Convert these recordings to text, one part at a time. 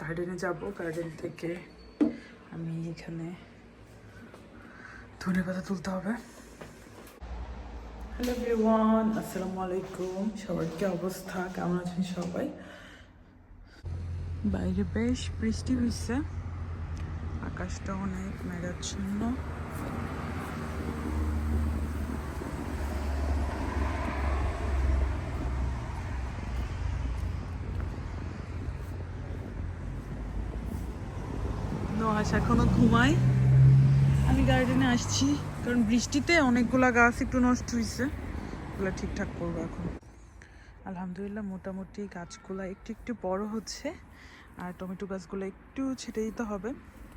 গার্ডেনে যাব। গার্ডেন থেকে আমি এখানে ধনে পাতা তুলতে হবে। হ্যালো এভরিওয়ান আসসালামু আলাইকুম। সবার কি অবস্থা? কেমন আছেন সবাই? বাইরে বেশ বৃষ্টি হয়েছে আকাশটা অনেক মেঘাচ্ছন্ন। নোয়াশ এখনও ঘুমাই আমি গার্ডেনে আসছি, কারণ বৃষ্টিতে অনেকগুলা গাছ একটু নষ্ট হয়েছে ওগুলো ঠিকঠাক করব এখন। আলহামদুলিল্লাহ, মোটামুটি গাছগুলো একটু একটু বড় হচ্ছে, আর টমেটো গাছগুলো একটু ছেটে দিতে হবে।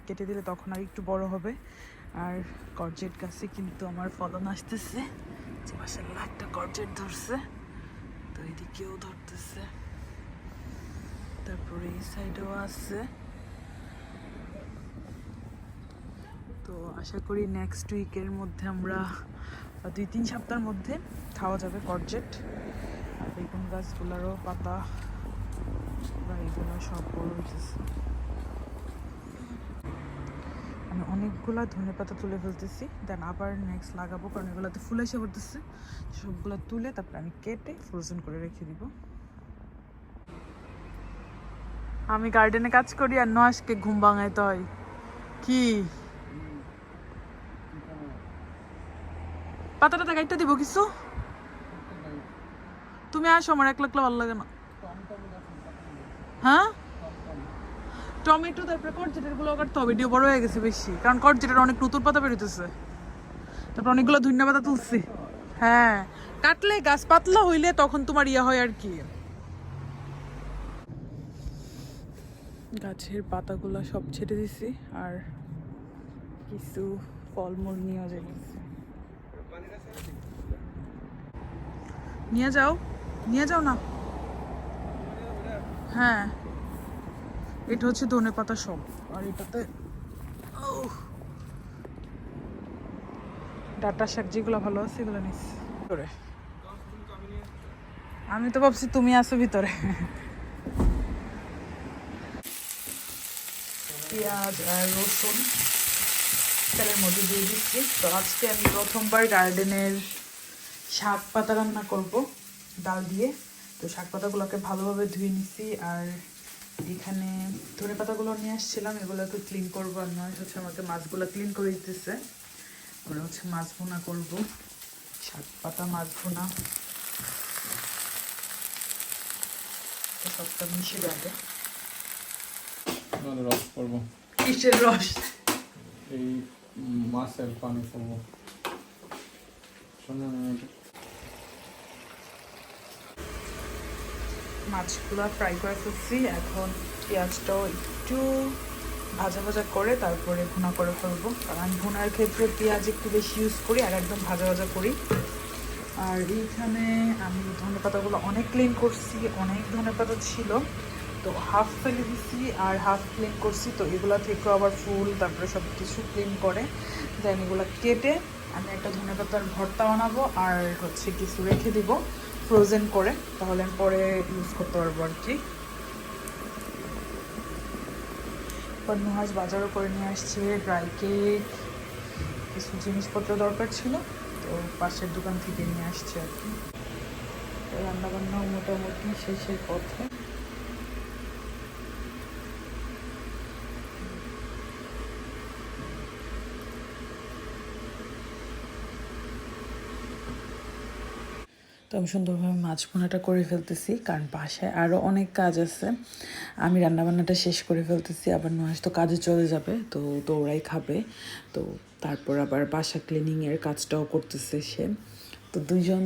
কেটে দিলে তখন আর একটু বড় হবে। আর করজেট গাছে কিন্তু আমার ফলন আসতেছে। যে মাসাল্লাহ একটা করজেট ধরছে, তো এদিকেও ধরতেছে। তারপরে এই সাইডেও আছে। তো আশা করি নেক্সট উইকের মধ্যে আমরা দুই তিন সপ্তাহের মধ্যে খাওয়া যাবে করজেট বেগুন গাছগুলোরও পাতা, বা এগুলো সব বড় আমি অনেকগুলো ধনে পাতা তুলে ফেলতেছি দেন আবার নেক্সট লাগাবো, কারণ এগুলোতে ফুল এসে পড়তেছে। সবগুলো তুলে তারপরে আমি কেটে ফ্রোজেন করে রেখে দিব। আমি গার্ডেনে কাজ করি আর নয়াসকে ঘুম ভাঙাইতে হয়। কি? পাতাটা গাইটা দিব কিছু? তুমি আসো, আমার এক লাখলা ভালো লাগে না। হ্যাঁ? টমেটো, তারপরে করজেটেরগুলো কাটতে হবে এটিও বড় হয়ে গেছে বেশি। কারণ করজেটের অনেক নতুন পাতা বেরোতেছে তারপর অনেকগুলো ধন্য পাতা তুলছি। হ্যাঁ। কাটলে গাছ পাতলা হইলে তখন তোমার ইয়ে হয় আর কি। গাছের পাতাগুলো সব ছেড়ে দিছি আর কিছু ফলমূল নিয়েও যাইতেছি। নিয়ে যাও নিয়ে যাও না। হ্যাঁ এটা হচ্ছে ধনে পাতা সব। আর এটাতে ডাটা শাক যেগুলো ভালো আছে এগুলো নিস। আমি তো ভাবছি তুমি আসো ভিতরে। পেঁয়াজ আর রসুন। তেলের মধ্যে দিয়ে দিচ্ছি। তো আজকে আমি প্রথমবার গার্ডেনের শাক পাতা রান্না করব ডাল দিয়ে। তো শাক পাতাগুলোকে ভালোভাবে ধুয়ে নিছি আর এখানে ধনে পাতাগুলো নিয়ে আসছিলাম এগুলোকে ক্লিন করব। আর নয় হচ্ছে আমাকে মাছগুলো ক্লিন করে দিতেছে। ওরা হচ্ছে মাছ ভুনা করব। শাক পাতা মাছ ভুনা। সবটা মিশে যাবে। রস করব। কিসের রস? এই মাছের পানি করব। শোনো না, এটা- মাছগুলো ফ্রাই করে ফেলছি। এখন পেঁয়াজটাও একটু ভাজা ভাজা করে তারপরে ভুনা করে ফেলব। কারণ আমি ভুনার ক্ষেত্রে পেঁয়াজ একটু বেশি ইউজ করি আর একদম ভাজা ভাজা করি। আর এইখানে আমি ধনে পাতাগুলো অনেক ক্লিন করছি, অনেক ধনে পাতা ছিল। তো হাফ ফেলে দিছি আর হাফ ক্লিন করছি। তো এগুলো থেকেও আবার ফুল, তারপরে সব কিছু ক্লিন করে। দেন এগুলো কেটে আমি একটা ধনে পাতার ভর্তা বানাবো আর হচ্ছে কিছু রেখে দিব। ফ্রোজেন করে, তাহলে আমি পরে ইউজ করতে পারব আর কি। পদ্মহাজ বাজারও করে নিয়ে আসছে ড্রাই কেক কিছু জিনিসপত্র দরকার ছিল, তো পাশের দোকান থেকে নিয়ে আসছে আর কি। রান্নাবান্নাও মোটামুটি শেষের পথে। তো আমি সুন্দরভাবে মাছ ভোনাটা করে ফেলতেছি, কারণ বাসায় আরও অনেক কাজ আছে। আমি রান্নাবান্নাটা শেষ করে ফেলতেছি, আবার নয় তো কাজে চলে যাবে, তো দৌড়াই খাবে। তো তারপর আবার বাসা ক্লিনিংয়ের কাজটাও করতেছে সে। তো দুইজন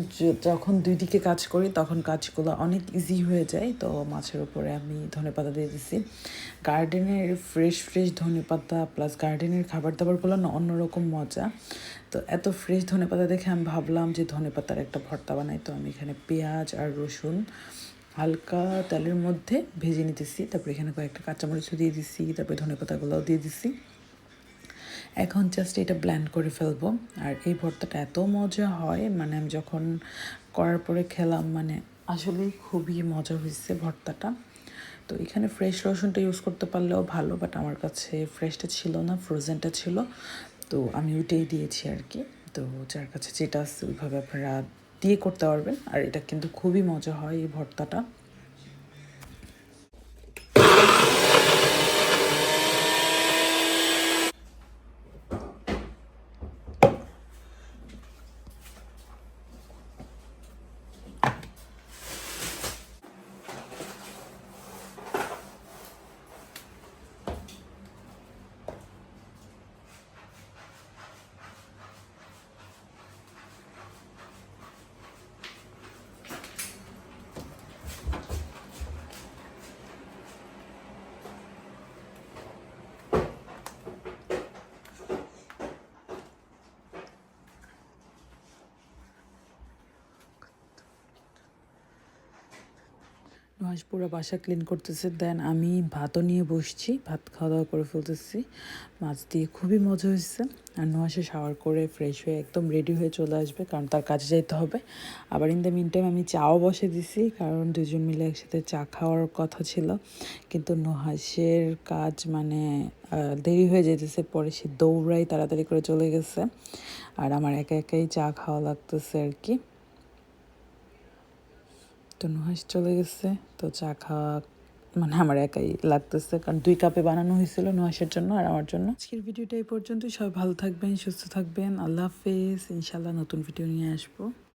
যখন দুই দিকে কাজ করি, তখন কাজগুলো অনেক ইজি হয়ে যায়। তো মাছের উপরে আমি ধনেপাতা দিয়ে দিছি। গার্ডেনের ফ্রেশ ফ্রেশ ধনেপাতা প্লাস গার্ডেনের খাবার দাবারগুলো না অন্যরকম মজা। তো এত ফ্রেশ ধনেপাতা দেখে আমি ভাবলাম যে ধনেপাতার একটা ভর্তা বানাই। তো আমি এখানে পেঁয়াজ আর রসুন হালকা তেলের মধ্যে ভেজে নিতেছি। তারপরে এখানে কয়েকটা কাঁচামরিচও দিয়ে দিছি। তারপরে ধনেপাতাগুলোও দিয়ে দিছি। এখন জাস্ট এটা ব্ল্যান্ড করে ফেলব। আর এই ভর্তাটা এত মজা হয় মানে আমি যখন করার পরে খেলাম মানে আসলেই খুবই মজা হয়েছে ভর্তাটা। তো এখানে ফ্রেশ রসুনটা ইউজ করতে পারলেও ভালো বাট আমার কাছে ফ্রেশটা ছিল না ফ্রোজেনটা ছিল। তো আমি ওইটাই দিয়েছি আর কি। তো যার কাছে যেটা আছে ওইভাবে আপনারা দিয়ে করতে পারবেন। আর এটা কিন্তু খুবই মজা হয় এই ভর্তাটা। নুহাস পুরো বাসা ক্লিন করতেছে দেন আমি ভাতও নিয়ে বসছি, ভাত খাওয়া দাওয়া করে ফেলতেছি। মাছ দিয়ে খুবই মজা হয়েছে। আর নুহাসে শাওয়ার করে ফ্রেশ হয়ে একদম রেডি হয়ে চলে আসবে, কারণ তার কাজে যেতে হবে। আবার ইন দ্য মিন টাইম আমি চাও বসে দিছি, কারণ দুজন মিলে একসাথে চা খাওয়ার কথা ছিল। কিন্তু নুহাসের কাজ মানে দেরি হয়ে যেতেছে পরে সে দৌড়াই তাড়াতাড়ি করে চলে গেছে। আর আমার একা একাই চা খাওয়া লাগতেছে আর কি। তো নুহাস চলে গেছে। তো চা খাওয়া মানে আমার একাই লাগতেছে। কারণ দুই কাপে বানানো হয়েছিল নুহাসের জন্য আর আমার জন্য। আজকের ভিডিওটা এই পর্যন্ত সবাই ভালো থাকবেন, সুস্থ থাকবেন। আল্লাহ হাফেজ। ইনশাল্লাহ নতুন ভিডিও নিয়ে আসব।